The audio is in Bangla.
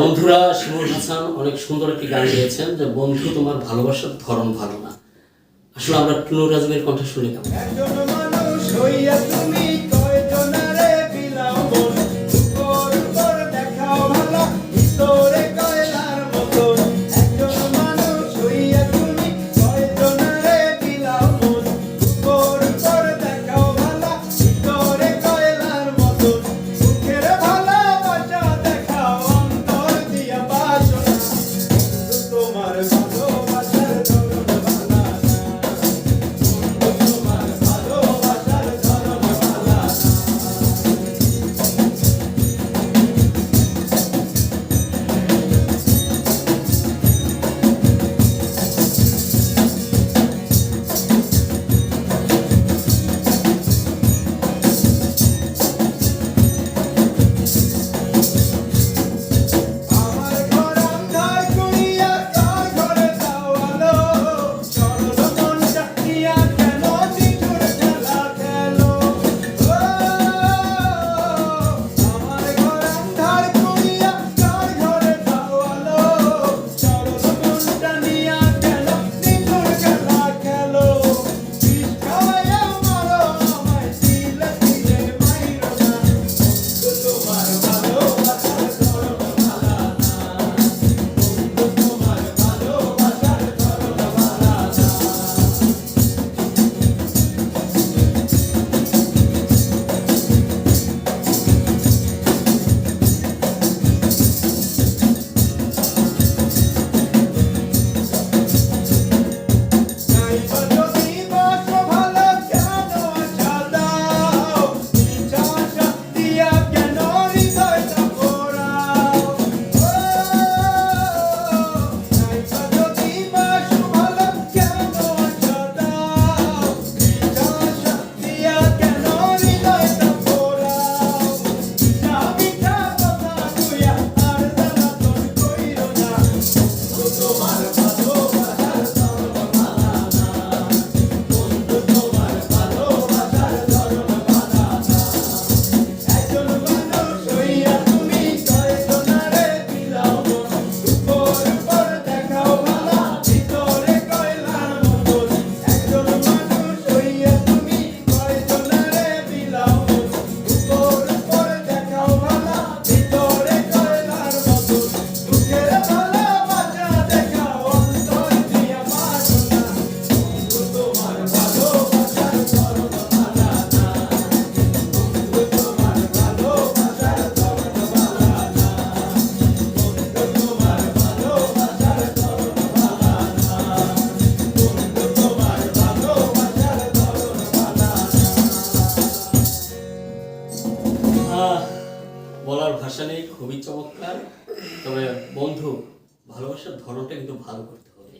বন্ধুরা শিমুল হাসান, অনেক সুন্দর একটি গান গেয়েছেন যে, বন্ধু, তোমার ভালোবাসার ধরন ভালো না। আসলে আমরা টুনুর রাজমের কণ্ঠে শুনে গেলাম সমস্যা খুবই চমৎকার। তবে বন্ধু ভালোবাসার ধরনটা কিন্তু ভালো করতে হবে।